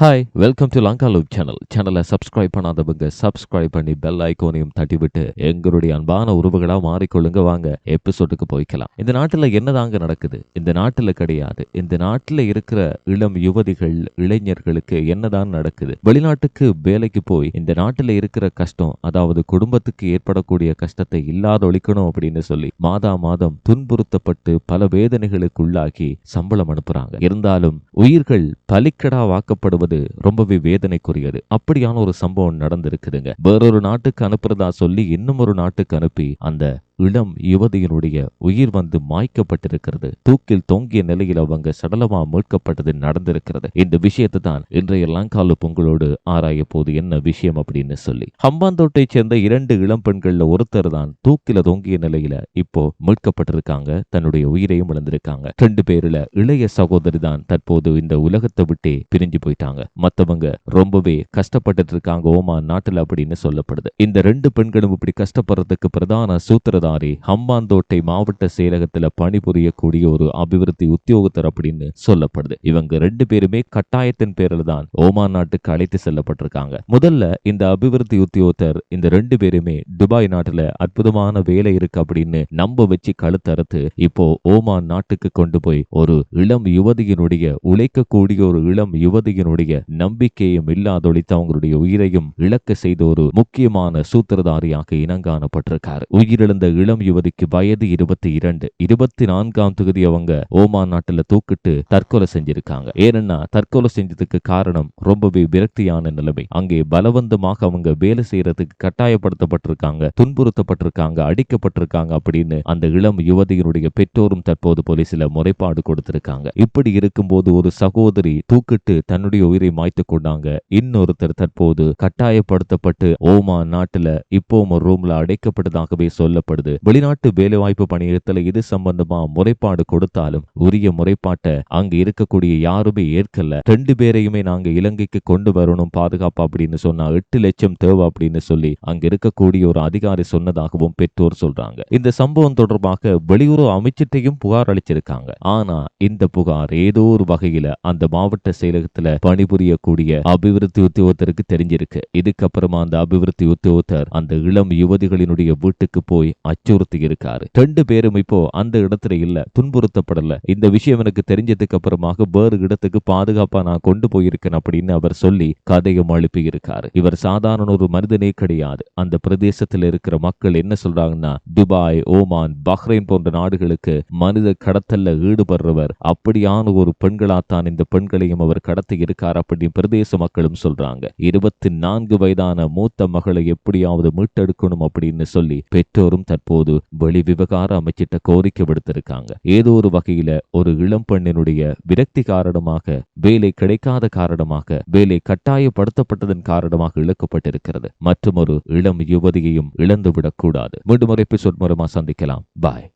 Hi welcome to Lanka loop channel சேனலை subscribe பண்ணாதவங்க subscribe பண்ணி பெல் ஐக்கோனையும் தட்டிவிட்டு எங்களுடைய அன்பான உறவுகளா மாறிக்கொள்ளுங்க. வாங்க எபிசோடுக்கு போய்க்கலாம். இந்த நாட்டுல என்னதாங்க நடக்குது? இந்த நாட்டுல கிடையாது. இந்த நாட்டுல இருக்கிற இளம் யுவதிகள் இளைஞர்களுக்கு என்னதான் நடக்குது? வெளிநாட்டுக்கு வேலைக்கு போய் இந்த நாட்டுல இருக்கிற கஷ்டம் அதாவது குடும்பத்துக்கு ஏற்படக்கூடிய கஷ்டத்தை இல்லாத ஒழிக்கணும் அப்படின்னு சொல்லி மாதா மாதம் துன்புறுத்தப்பட்டு பல வேதனைகளுக்குள்ளாகி சம்பளம் அனுப்புறாங்க. இருந்தாலும் உயிர்கள் பலிக்கடா வாக்கப்படுவது ரொம்பவே வேதனைக்குரியது. அப்படியான ஒரு சம்பவம் நடந்திருக்குதுங்க. வேறொரு நாட்டுக்கு அனுப்புறதா சொல்லி இன்னும் ஒரு நாட்டுக்கு அனுப்பி அந்த இளம் யுவதியினுடைய உயிர் வந்து மாய்க்கப்பட்டிருக்கிறது. தூக்கில் தொங்கிய நிலையில் அவங்க சடலமா மீட்கப்பட்டது நடந்திருக்கிறது. இந்த விஷயத்தை தான் இன்றைய லங்காலு பொங்கலோடு ஆராய போது என்ன விஷயம் அப்படின்னு சொல்லி. ஹம்பாந்தோட்டை சேர்ந்த இரண்டு இளம் பெண்கள்ல ஒருத்தர் தான் தூக்கில தொங்கிய நிலையில இப்போ மீட்கப்பட்டிருக்காங்க. தன்னுடைய உயிரையும் இழந்திருக்காங்க. ரெண்டு பேருல இளைய சகோதரி தான் தற்போது இந்த உலகத்தை விட்டே பிரிஞ்சு போயிட்டாங்க. மத்தவங்க ரொம்பவே கஷ்டப்பட்டுட்டு இருக்காங்க. ஓமா நாட்டுல அப்படின்னு சொல்லப்படுது. இந்த ரெண்டு பெண்களும் இப்படி கஷ்டப்படுறதுக்கு பிரதான சூத்திரதான் அதிகாரி ஹம்பாந்தோட்டை மாவட்ட செயலகத்துல பணிபுரியக்கூடிய ஒரு அபிவிருத்தி உத்தியோகத்தர் அப்படின்னு சொல்லப்படுது. இவங்க ரெண்டு பேருமே கட்டாயத்தின் பேரில் தான் ஓமான் நாட்டுக்கு அழைத்து செல்லப்பட்டிருக்காங்க. முதல்ல இந்த அபிவிருத்தி உத்தியோகத்தர் இந்த ரெண்டு பேருமே துபாய் நாட்டுல அற்புதமான வேலை இருக்கு அப்படின்னு நம்ப வச்சு கழுத்தறுத்து இப்போ ஓமான் நாட்டுக்கு கொண்டு போய் ஒரு இளம் யுவதியினுடைய உழைக்கக்கூடிய ஒரு இளம் யுவதியினுடைய நம்பிக்கையும் இல்லாதொழித்து அவங்களுடைய உயிரையும் இழக்க செய்த ஒரு முக்கியமான சூத்திரதாரியாக இனங்காணப்பட்டிருக்காரு. உயிரிழந்த இளம் யுவதிக்கு வயது இருபத்தி இரண்டு. இருபத்தி நான்காம் தொகுதி அவங்க ஓமான் நாட்டுல தூக்கிட்டு தற்கொலை செஞ்சிருக்காங்க. ஏன்னா தற்கொலை செஞ்சதுக்கு காரணம் ரொம்பவே விரக்தியான நிலைமை. அங்கே பலவந்தமாக அவங்க வேலை செய்யறதுக்கு கட்டாயப்படுத்தப்பட்டிருக்காங்க துன்புறுத்தப்பட்டிருக்காங்க அடிக்கப்பட்டிருக்காங்க அப்படின்னு அந்த இளம் யுவதியினுடைய பெற்றோரும் தற்போது போலீசில் முறைப்பாடு கொடுத்திருக்காங்க. இப்படி இருக்கும்போது ஒரு சகோதரி தூக்கிட்டு தன்னுடைய உயிரை மாய்த்து கொண்டாங்க. இன்னொருத்தர் தற்போது கட்டாயப்படுத்தப்பட்டு ஓமா நாட்டுல இப்போ ஒரு ரூம்ல அடைக்கப்பட்டதாகவே சொல்லப்படுது. வெளிநாட்டு வேலைவாய்ப்பு பணியிடத்துல இது சம்பந்தமா முறைப்பாடு கொடுத்தாலும் உரிய முறைப்பாட்டை அங்க இருக்கக்கூடிய யாருமே ஏற்கல. ரெண்டு பேரையுமே நாங்க இலங்கைக்கு கொண்டு வரணும் பாதுகாப்பு அப்படின்னு சொன்னா எட்டு லட்சம் தேவை அப்படின்னு சொல்லி அங்க இருக்கக்கூடிய ஒரு அதிகாரி சொன்னதாகவும் பெற்றோர் சொல்றாங்க. இந்த சம்பவம் தொடர்பாக வெளியுறவு அமைச்சர்கிட்டையும் புகார் அளிச்சிருக்காங்க. ஆனா இந்த புகார் ஏதோ ஒரு வகையில அந்த மாவட்ட செயலகத்துல பணிபுரியக்கூடிய அபிவிருத்தி உத்தியோகத்தருக்கு தெரிஞ்சிருக்கு. இதுக்கப்புறமா அந்த அபிவிருத்தி உத்தியோகத்தர் அந்த இளம் யுவதிகளினுடைய வீட்டுக்கு போய் அச்சுறுத்தி இருக்காரு ரெண்டு பேரும் இப்போ அந்த இடத்துல இல்ல துன்புறுத்தப்படல. இந்த விஷயம் எனக்கு தெரிஞ்சதுக்கு அப்புறமாக வேறு இடத்துக்கு பாதுகாப்பா நான் கொண்டு போயிருக்கேன் அப்படின்னு அவர் சொல்லி கதையும் அழுப்பி இருக்காரு இவர் சாதாரண ஒரு மனிதனே கிடையாது. அந்த பிரதேசத்தில் இருக்கிற மக்கள் என்ன சொல்றாங்கன்னா துபாய் ஓமான் பஹ்ரைன் போன்ற நாடுகளுக்கு மனித கடத்தல்ல ஈடுபடுறவர் அப்படியான ஒரு பெண்களாத்தான் இந்த பெண்களையும் அவர் கடத்தி இருக்கார் அப்படின்னு பிரதேச மக்களும் சொல்றாங்க. இருபத்தி நான்கு வயதான மூத்த மகளை எப்படியாவது மீட்டெடுக்கணும் அப்படின்னு சொல்லி பெற்றோரும் தன் தற்போது வெளி விவகார அமைச்சிட்ட கோரிக்கை விடுத்திருக்காங்க. ஏதோ ஒரு வகையில ஒரு இளம் பெண்ணினுடைய விரக்தி காரணமாக வேலை கிடைக்காத காரணமாக வேலை கட்டாயப்படுத்தப்பட்டதன் காரணமாக இழக்கப்பட்டிருக்கிறது. மற்றும் ஒரு இளம் யுவதியையும் இழந்துவிடக் கூடாது மீண்டும் ஒரு எபிசோட் மூலமா சந்திக்கலாம். பாய்.